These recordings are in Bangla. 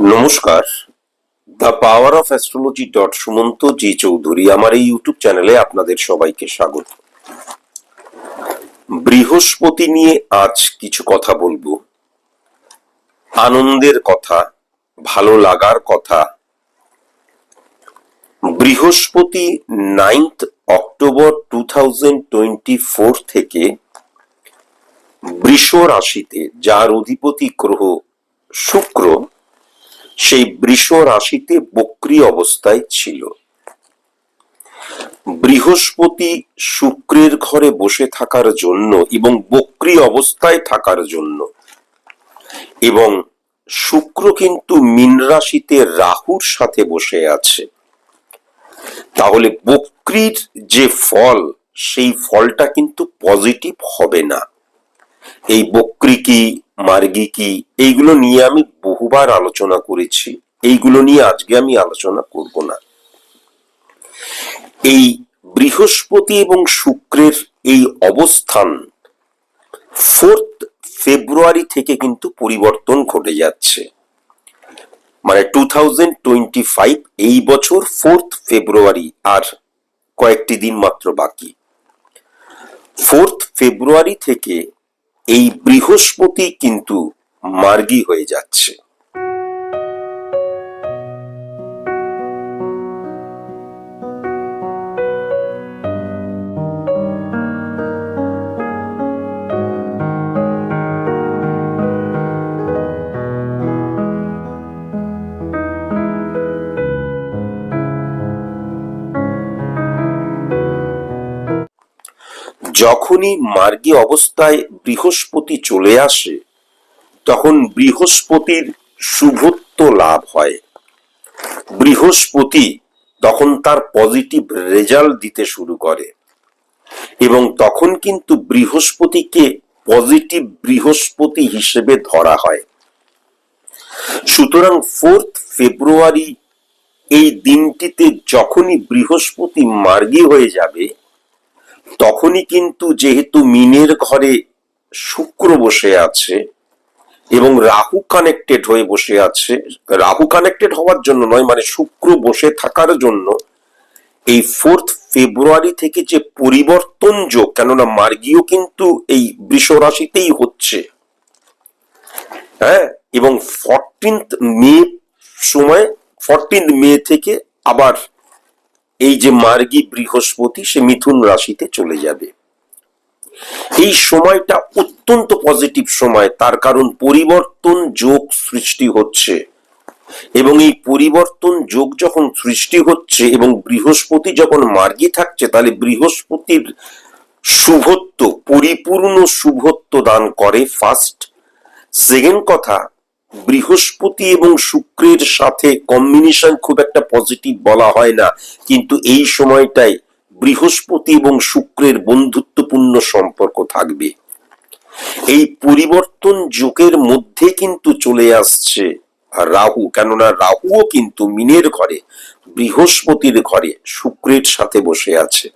নমস্কার। The power of astrology dot Sumanta G Chowdhury আমার এই ইউটিউব চ্যানেলে আপনাদের সবাইকে স্বাগত। বৃহস্পতি নিয়ে আজ কিছু কথা বলব। আনন্দের কথা, ভালো লাগার কথা। বৃহস্পতি নাইন্থ অক্টোবর টু থেকে বৃষ রাশিতে, যার অধিপতি গ্রহ শুক্র সেই বৃষ রাশিতে বক্রি অবস্থায় ছিল। বৃহস্পতি শুক্রের ঘরে বসে থাকার জন্য এবং বক্রি অবস্থায় থাকার জন্য। এবং শুক্র কিন্তু মীন রাশিতে রাহুর সাথে বসে আছে। তাহলে বক্রির যে ফল, সেই ফলটা কিন্তু পজিটিভ হবে না। এই বক্রি কি, মার্গি কি, এইগুলো নিয়ে আমি বহুবার আলোচনা করেছি, এইগুলো নিয়ে আজকে আমি আলোচনা করব না। এই বৃহস্পতি এবং শুক্রের এই অবস্থান ফোর্থ ফেব্রুয়ারি থেকে কিন্তু পরিবর্তন ঘটে যাচ্ছে। মানে টু থাউজেন্ড টোয়েন্টি ফাইভ এই বছর ফোর্থ ফেব্রুয়ারি আর কয়েকটি দিন মাত্র বাকি। ফোর্থ ফেব্রুয়ারি থেকে এই বৃহস্পতি কিন্তু মার্গী হয়ে যাচ্ছে। যখনই মার্গী অবস্থায় বৃহস্পতি চলে আসে, তখন বৃহস্পতির শুভত্ব লাভ হয়। বৃহস্পতি তখন তার পজিটিভ রেজাল্ট দিতে শুরু করে এবং তখন কিন্তু বৃহস্পতিকে পজিটিভ বৃহস্পতি হিসেবে ধরা হয়। সুতরাং ফোর্থ ফেব্রুয়ারি এই দিনটিতে যখনই বৃহস্পতি মার্গী হয়ে যাবে তখনই কিন্তু যেহেতু মিনের ঘরে শুক্র বসে আছে এবং রাহু কানেক্টেড হয়ে বসে আছে, রাহু কানেক্টেড হওয়ার জন্য নয় মানে শুক্র বসে থাকার জন্য এই ফোর্থ ফেব্রুয়ারি থেকে যে পরিবর্তন যোগ, কেননা মার্গীয় কিন্তু এই বৃষ রাশিতেই হচ্ছে। হ্যাঁ এবং ফরটিন্থ মে সময় ফরটিন্থ মে থেকে আবার এই যে মার্গী বৃহস্পতি, সে মিথুন রাশিতে চলে যাবে। এই সময়টা অত্যন্ত পজিটিভ সময়, তার কারণ পরিবর্তন যোগ সৃষ্টি হচ্ছে। এবং এই পরিবর্তন যোগ যখন সৃষ্টি হচ্ছে এবং বৃহস্পতি যখন মার্গী থাকছে, তাহলে বৃহস্পতির শুভত্ব, পরিপূর্ণ শুভত্ব দান করে। ফার্স্ট সেকেন্ড কথা বৃহস্পতি এবং শুক্রের সাথে কম্বিনেশন খুব একটা পজিটিভ বলা হয় না। কিন্তু এই সময়টায় বৃহস্পতি এবং শুক্রের বন্ধুত্বপূর্ণ সম্পর্ক থাকবে। এই পরিবর্তন যুগের মধ্যে কিন্তু চলে আসছে রাহু। কেননা রাহুও কিন্তু মিনের ঘরে, বৃহস্পতির ঘরে, শুক্রের সাথে বসে আছে।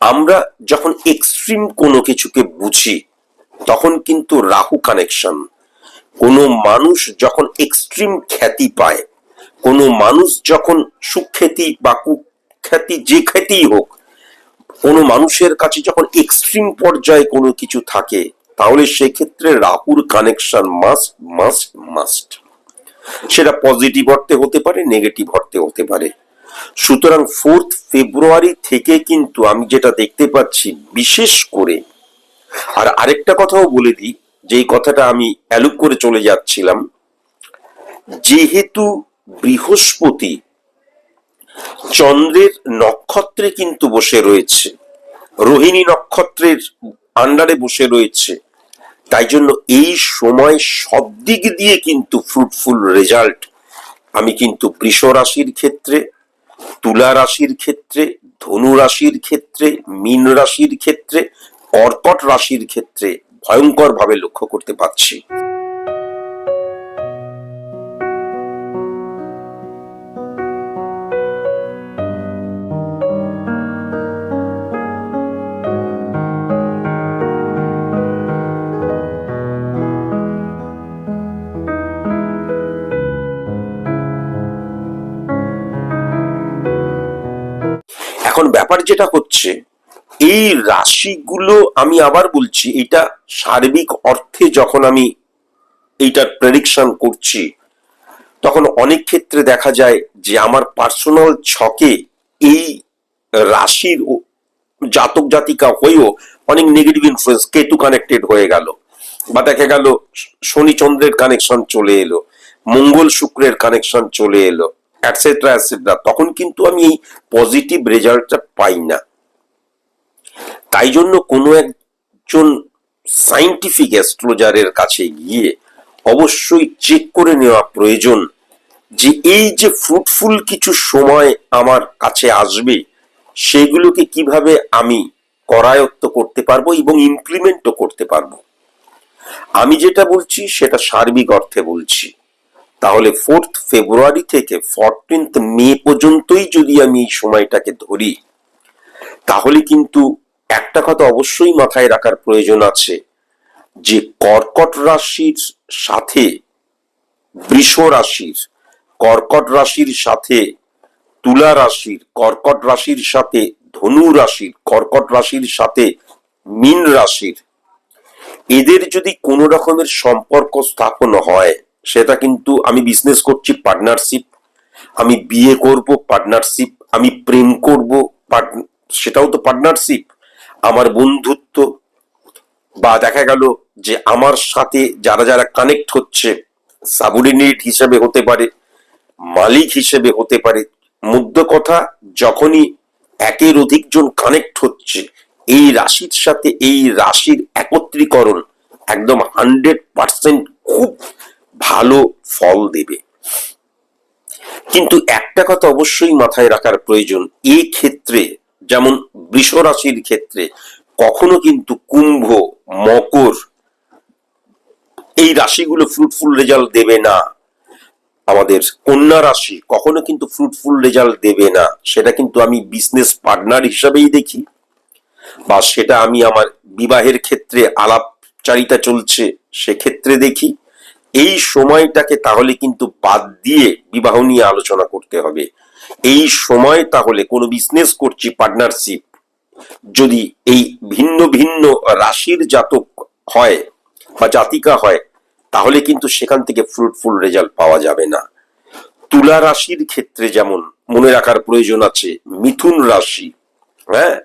আমরা যখন এক্সট্রিম কোনো কিছুকে বুঝি, তখন কিন্তু রাহু কানেকশন কোনো মানুষ যখন এক্সট্রিম খ্যাতি পায়, কোনো মানুষ যখন সুখ্যাতি বা কুখ্যাতি যে খ্যাতিই হোক, কোনো মানুষের কাছে যখন এক্সট্রিম পর্যায়ে কোনো কিছু থাকে, তাহলে সেক্ষেত্রে রাহুর কানেকশন মাস্ট মাস্ট মাস্ট সেটা পজিটিভ অর্থে হতে পারে নেগেটিভ অর্থে হতে পারে। সুতরাং ফোর্থ ফেব্রুয়ারি থেকে কিন্তু আমি যেটা দেখতে পাচ্ছি, বিশেষ করে, আর আরেকটা কথাও বলে দিই যেই কথাটা আমি অ্যালুপ করে চলে যাচ্ছিলাম, যেহেতু বৃহস্পতি চন্দ্রের নক্ষত্রে কিন্তু বসে রয়েছে, রোহিণী নক্ষত্রের আন্ডারে বসে রয়েছে, তাই জন্য এই সময় সব দিক দিয়ে কিন্তু ফ্রুটফুল রেজাল্ট আমি কিন্তু বৃষ রাশির ক্ষেত্রে, তুলা রাশির ক্ষেত্রে, ধনু রাশির ক্ষেত্রে, মীন রাশির ক্ষেত্রে কর্কট রাশির ক্ষেত্রে ভয়ঙ্করভাবে লক্ষ্য করতে পারছি। এখন ব্যাপার যেটা হচ্ছে এই রাশিগুলো আমি আবার বলছি, এটা সার্বিক অর্থে যখন আমি এইটার প্রেডিকশন করছি, তখন অনেক ক্ষেত্রে দেখা যায় যে আমার পার্সোনাল ছকে এই রাশির জাতক জাতিকা হয়েও অনেক নেগেটিভ ইনফ্লুয়েন্স কেতু কানেক্টেড হয়ে গেল। বা দেখা গেল, শনি চন্দ্রের কানেকশন চলে এলো, মঙ্গল শুক্রের কানেকশন চলে এলো অ্যাটসেট্রা অ্যাটসেট্রা তখন কিন্তু আমি এই পজিটিভ রেজাল্টটা পাই না। তাই জন্য কোনো একজন সাইন্টিফিক অ্যাস্ট্রোলজারের কাছে গিয়ে অবশ্যই চেক করে নেওয়া প্রয়োজন যে এই যে ফ্রুটফুল কিছু সময় আমার কাছে আসবে, সেগুলোকে কীভাবে আমি করায়ত্ত করতে পারব এবং ইমপ্লিমেন্টও করতে পারব। আমি যেটা বলছি সেটা সার্বিক অর্থে বলছি। তাহলে ফোর্থ ফেব্রুয়ারি থেকে ফোরটিন্থ মে পর্যন্তই যদি আমি এই সময়টাকে ধরি, তাহলে কিন্তু একটা কথা অবশ্যই মাথায় রাখার প্রয়োজন আছে যে কর্কট রাশির সাথে, বৃষ রাশির কর্কট রাশির সাথে, তুলা রাশির কর্কট রাশির সাথে, ধনু রাশির কর্কট রাশির সাথে, মীন রাশির, এদের যদি কোনো রকমের সম্পর্ক স্থাপন হয়, সেটা কিন্তু আমি বিজনেস করছি পার্টনারশিপ আমি বিয়ে করব পার্টনারশিপ আমি প্রেম করব সেটাও তো পার্টনারশিপ আমার বন্ধুত্ব বা দেখা গেল যে আমার সাথে যারা যারা কানেক্ট হচ্ছে সাবঅর্ডিনেট হিসেবে হতে পারে, মালিক হিসেবে হতে পারে মধ্য কথা যখনই একের অধিক জন কানেক্ট হচ্ছে, এই রাশির সাথে এই রাশির একত্রীকরণ একদম হান্ড্রেড পার্সেন্ট খুব ভালো ফল দেবে। কিন্তু একটা কথা অবশ্যই মাথায় রাখার প্রয়োজন এই ক্ষেত্রে যেমন বৃষ রাশির ক্ষেত্রে কখনো কিন্তু কুম্ভ, মকর এই রাশিগুলো ফ্রুটফুল রেজাল্ট দেবে না। আমাদের কন্যা রাশি কখনো কিন্তু ফ্রুটফুল রেজাল্ট দেবে না। সেটা কিন্তু আমি বিজনেস পার্টনার হিসাবেই দেখি বা সেটা আমি আমার বিবাহের ক্ষেত্রে আলাপচারিতা চলছে সেক্ষেত্রে দেখি। এই সময়টাকে তাহলে কিন্তু বাদ দিয়ে বিবাহ নিয়ে আলোচনা করতে হবে। এই সময় তাহলে কোনো বিজনেস করছি পার্টনারশিপ যদি এই ভিন্ন ভিন্ন রাশির জাতক হয় বা জাতিকা হয়, তাহলে কিন্তু সেখান থেকে ফ্রুটফুল রেজাল্ট পাওয়া যাবে না। তুলা রাশির ক্ষেত্রে যেমন মনে রাখার প্রয়োজন আছে, মিথুন রাশি হ্যাঁ?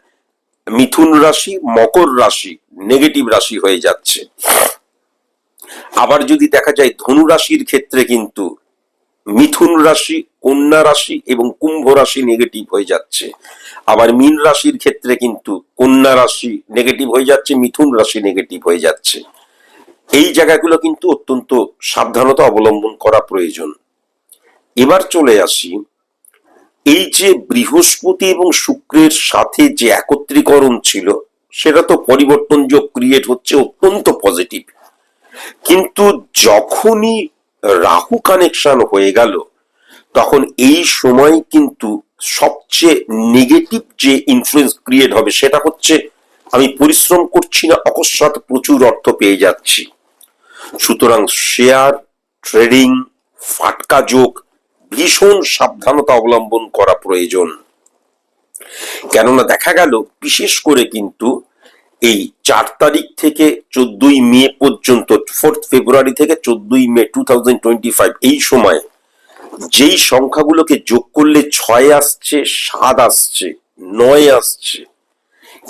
মিথুন রাশি, মকর রাশি নেগেটিভ রাশি হয়ে যাচ্ছে। আবার যদি দেখা যায় ধনু রাশির ক্ষেত্রে কিন্তু মিথুন রাশি, কন্যা রাশি এবং কুম্ভ রাশি নেগেটিভ হয়ে যাচ্ছে। আবার মীন রাশির ক্ষেত্রে কিন্তু কন্যা রাশি নেগেটিভ হয়ে যাচ্ছে, মিথুন রাশি নেগেটিভ হয়ে যাচ্ছে। এই জায়গাগুলো কিন্তু অত্যন্ত সাবধানতা অবলম্বন করা প্রয়োজন। এবার চলে আসি, এই যে বৃহস্পতি এবং শুক্রের সাথে যে একত্রীকরণ ছিল, সেটা তো পরিবর্তন যোগ ক্রিয়েট হচ্ছে অত্যন্ত পজিটিভ কিন্তু যখনই রাহু কানেকশন হয়ে গেল, তখন এই সময় কিন্তু সবচেয়ে নেগেটিভ যে ইনফ্লুয়েন্স ক্রিয়েট হবে সেটা হচ্ছে, আমি পরিশ্রম করছি না, অকস্মাৎ প্রচুর অর্থ পেয়ে যাচ্ছি। সুতরাং শেয়ার ট্রেডিং ফাটকা যোগ, ভীষণ সাবধানতা অবলম্বন করা প্রয়োজন। কেননা দেখা গেল, বিশেষ করে কিন্তু এই চার তারিখ থেকে চোদ্দই মে পর্যন্ত ফোর্থ ফেব্রুয়ারি থেকে চোদ্দই মে টু এই সময় যেই সংখ্যাগুলোকে যোগ করলে ছয় আসছে, সাত আসছে, নয় আসছে,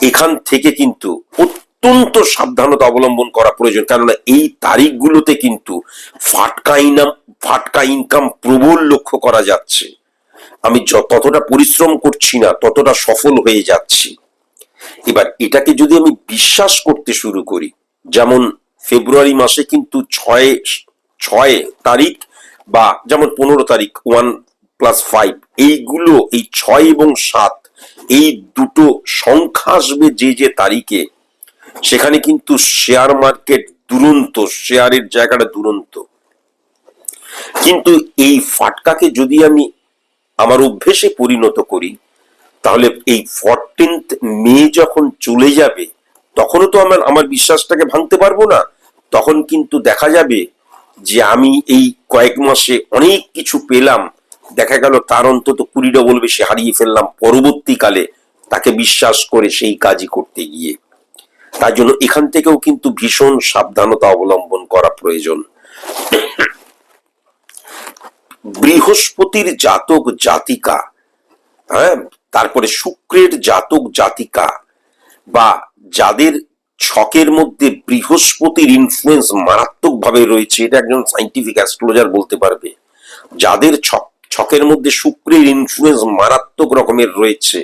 এখান থেকে কিন্তু অত্যন্ত সাবধানতা অবলম্বন করা প্রয়োজন। কেননা এই তারিখগুলোতে কিন্তু ফাটকা ইনাম, ফাটকা ইনকাম প্রবল লক্ষ্য করা যাচ্ছে। আমি ততটা পরিশ্রম করছি না, ততটা সফল হয়ে যাচ্ছি। এবার এটাকে যদি আমি বিশ্বাস করতে শুরু করি, যেমন ফেব্রুয়ারি মাসে কিন্তু ছয় ছয় তারিখ বা যেমন পনেরো তারিখ ওয়ান প্লাস ফাইভ এইগুলো, এই ছয় এবং সাত, এই দুটো সংখ্যা আসবে যে যে তারিখে, সেখানে কিন্তু শেয়ার মার্কেট দুরন্ত শেয়ারের জায়গাটা দুরন্ত। কিন্তু এই ফাটকাকে যদি আমি আমার অভ্যেসে পরিণত করি তাহলে এই ফোরটিন্থ মে যখন চলে যাবে, তখনও তো আমার আমার বিশ্বাসটাকে ভাঙতে পারব না। তখন কিন্তু দেখা যাবে যে আমি এই কয়েক মাসে অনেক কিছু পেলাম। দেখা গেল তার অন্তত কুড়ি ডবল বেশি হারিয়ে ফেললাম পরবর্তীকালে তাকে বিশ্বাস করে সেই কাজই করতে গিয়ে। তার জন্য এখান থেকেও কিন্তু ভীষণ সাবধানতা অবলম্বন করা প্রয়োজন। বৃহস্পতির জাতক জাতিকা হ্যাঁ তারপরে শুক্রের জাতক জাতিকা বা যাদের ছকের মধ্যে বৃহস্পতির ইনফ্লুয়েন্স মারাত্মক ভাবে রয়েছে, এটা একজন সাইন্টিফিক অ্যাস্ট্রোলজার বলতে পারবে। যাদের ছক, ছকের মধ্যে শুক্রের ইনফ্লুয়েন্স মারাত্মক রকমের রয়েছে,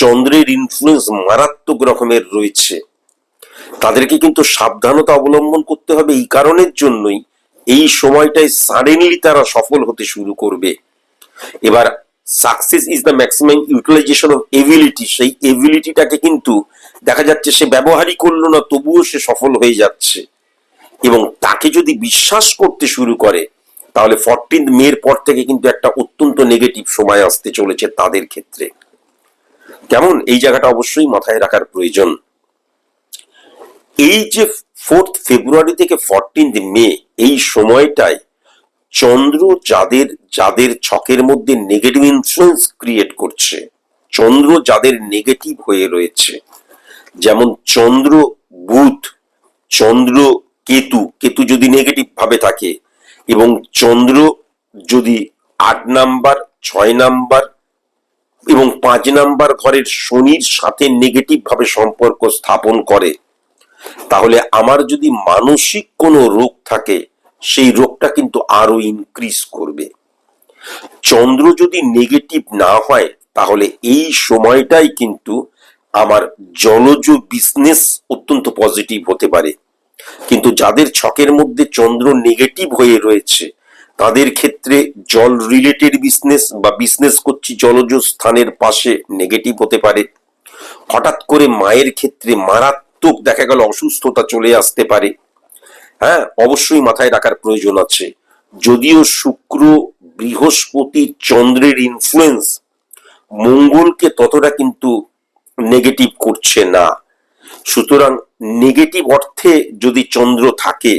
চন্দ্রের ইনফ্লুয়েন্স মারাত্মক রকমের রয়েছে। তাদেরকে কিন্তু সাবধানতা অবলম্বন করতে হবে, এই কারণের জন্যই এই সময়টায় সাডেনলি তারা সফল হতে শুরু করবে। এবার success is the maximum utilization of ability সেই এবিলিটিটাকে কিন্তু দেখা যাচ্ছে সে ব্যবহারই করল না, তবুও সে সফল হয়ে যাচ্ছে। এবং তাকে যদি বিশ্বাস করতে শুরু করে, তাহলে ফরটিন মের পর থেকে কিন্তু একটা অত্যন্ত নেগেটিভ সময় আসতে চলেছে তাদের ক্ষেত্রে। কেমন? এই জায়গাটা অবশ্যই মাথায় রাখার প্রয়োজন। এই যে ফোর্থ ফেব্রুয়ারি থেকে ফরটিন্থ মে, এই সময়টায় চন্দ্র যাদের যাদের ছকের মধ্যে নেগেটিভ ইনফ্লুয়েন্স ক্রিয়েট করছে, চন্দ্র যাদের নেগেটিভ হয়ে রয়েছে, যেমন চন্দ্র বুধ, চন্দ্র কেতু কেতু যদি নেগেটিভ ভাবে থাকে, এবং চন্দ্র যদি আট নাম্বার, ছয় নাম্বার, এবং পাঁচ নাম্বার ঘরের শনির সাথে নেগেটিভ ভাবে সম্পর্ক স্থাপন করে, তাহলে আমার যদি মানসিক কোনো রোগ থাকে সেই রোগটা কিন্তু আরও ইনক্রিজ করবে। চন্দ্র যদি নেগেটিভ না হয়, তাহলে এই সময়টাই কিন্তু আমার জলজ বিজনেস অত্যন্ত পজিটিভ হতে পারে। কিন্তু যাদের ছকের মধ্যে চন্দ্র নেগেটিভ হয়ে রয়েছে, তাদের ক্ষেত্রে জল রিলেটেড বিজনেস বা বিজনেস করছি জলজ স্থানের পাশে নেগেটিভ হতে পারে। হঠাৎ করে মায়ের ক্ষেত্রে মারাত্মক দেখা গেল অসুস্থতা চলে আসতে পারে। হ্যাঁ অবশ্যই মাথায় রাখার প্রয়োজন আছে। যদিও শুক্র, বৃহস্পতি, চন্দ্রের ইনফ্লুয়েন্স মঙ্গলকে ততটা কিন্তু নেগেটিভ করছে না। সুতরাং নেগেটিভ অর্থে যদি চন্দ্র থাকে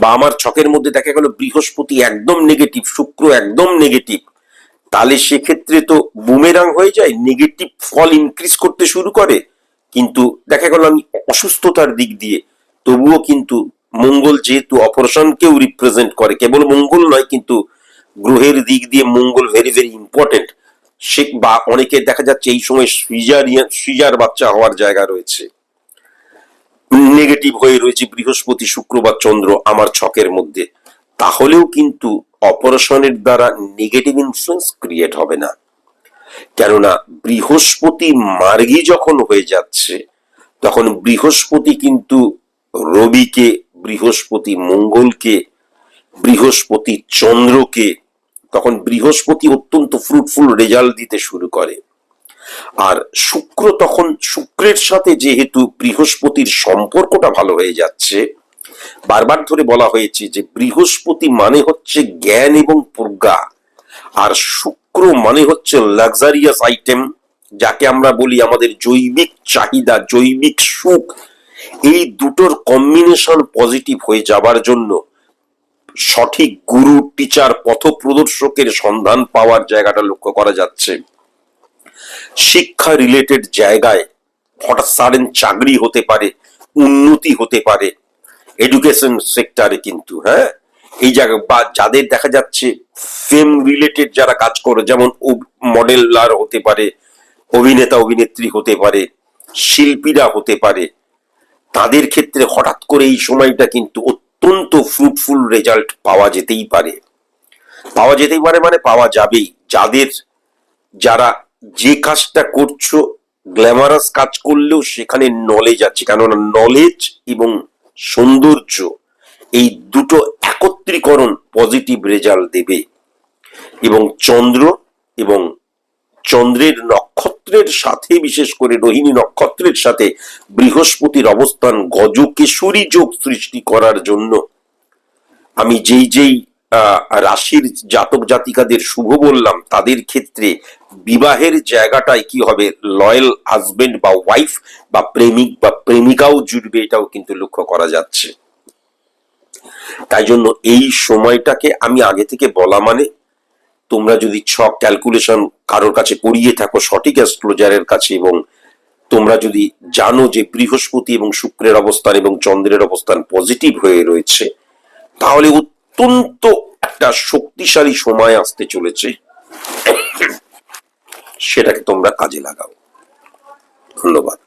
বা আমার ছকের মধ্যে দেখা গেল বৃহস্পতি একদম নেগেটিভ শুক্র একদম নেগেটিভ তাহলে সেক্ষেত্রে তো বুমেরাং হয়ে যায় নেগেটিভ ফল ইনক্রিজ করতে শুরু করে। কিন্তু দেখা গেল আমি অসুস্থতার দিক দিয়ে তবুও কিন্তু মঙ্গল যেহেতু অপারেশনকেও রিপ্রেজেন্ট করে, কেবল মঙ্গল নয়, কিন্তু গ্রহের দিক দিয়ে মঙ্গল ভেরি ভেরি ইম্পর্টেন্ট সে বা অনেকে দেখা যাচ্ছে এই সময় সিজারিয়ান সিজার বাচ্চা হওয়ার জায়গা রয়েছে। নেগেটিভ হয়ে রয়েছে বৃহস্পতি শুক্রবার চন্দ্র আমার ছকের মধ্যে। তাহলেও কিন্তু অপারেশনের দ্বারা নেগেটিভ ইনফ্লুয়েন্স ক্রিয়েট হবে না। কেননা বৃহস্পতি মার্গী যখন হয়ে যাচ্ছে, তখন বৃহস্পতি কিন্তু রবিকে, বৃহস্পতি মঙ্গলকে, বৃহস্পতি চন্দ্রকে, তখন বৃহস্পতি অত্যন্ত ফ্রুটফুল রেজাল্ট দিতে শুরু করে। আর শুক্র তখন শুক্রের সাথে যেহেতু বৃহস্পতির সম্পর্কটা ভালো হয়ে যাচ্ছে, বারবার ধরে বলা হয়েছে যে বৃহস্পতি মানে হচ্ছে জ্ঞান এবং প্রজ্ঞা, আর শুক্র মানে হচ্ছে লাক্সারিয়াস আইটেম যাকে আমরা বলি আমাদের জৈবিক চাহিদা, জৈবিক সুখ এই দুটোর কম্বিনেশন পজিটিভ হয়ে যাবার জন্য সঠিক গুরু টিচার পথপ্রদর্শকের সন্ধান পাওয়ার জায়গাটা লক্ষ্য করা যাচ্ছে। শিক্ষা রিলেটেড জায়গায় হঠাৎ সারেন চাকরি হতে পারে, উন্নতি হতে পারে এডুকেশন সেক্টরে কিন্তু হ্যাঁ? এই জায়গা বা যাদের দেখা যাচ্ছে ফেম রিলেটেড যারা কাজ করে, যেমন মডেলার হতে পারে, অভিনেতা, অভিনেত্রী হতে পারে, শিল্পীরা হতে পারে তাদের ক্ষেত্রে হঠাৎ করে এই সময়টা কিন্তু অত্যন্ত ফ্রুটফুল রেজাল্ট পাওয়া যেতেই পারে। পাওয়া যেতেই পারে মানে পাওয়া যাবেই। যাদের, যারা যে কাজটা করছ গ্ল্যামারাস কাজ করলেও সেখানে নলেজ আছে। কেননা নলেজ এবং সৌন্দর্য এই দুটো একত্রীকরণ পজিটিভ রেজাল্ট দেবে। এবং চন্দ্র এবং চন্দ্রের নক্ষত্রের সাথে, বিশেষ করে রোহিণী নক্ষত্রের সাথে বৃহস্পতির অবস্থান গজকেশরী যোগ সৃষ্টি করার জন্য। আমি যেই যেই রাশির জাতক জাতিকাদের শুভ বললাম, তাদের ক্ষেত্রে বিবাহের জায়গাটায় কি হবে? লয়াল হাজবেন্ড বা ওয়াইফ বা প্রেমিক বা প্রেমিকাও জুড়বে এটাও কিন্তু লক্ষ্য করা যাচ্ছে। তাই জন্য এই সময়টাকে আমি আগে থেকে বলা মানে তোমরা যদি ছক ক্যালকুলেশন কারোর কাছে করিয়ে থাকো সঠিক অ্যাস্ট্রোলজারের কাছে এবং তোমরা যদি জানো যে বৃহস্পতি এবং শুক্রের অবস্থান এবং চন্দ্রের অবস্থান পজিটিভ হয়ে রয়েছে, তাহলে অত্যন্ত একটা শক্তিশালী সময় আসতে চলেছে। সেটাকে তোমরা কাজে লাগাও। ধন্যবাদ।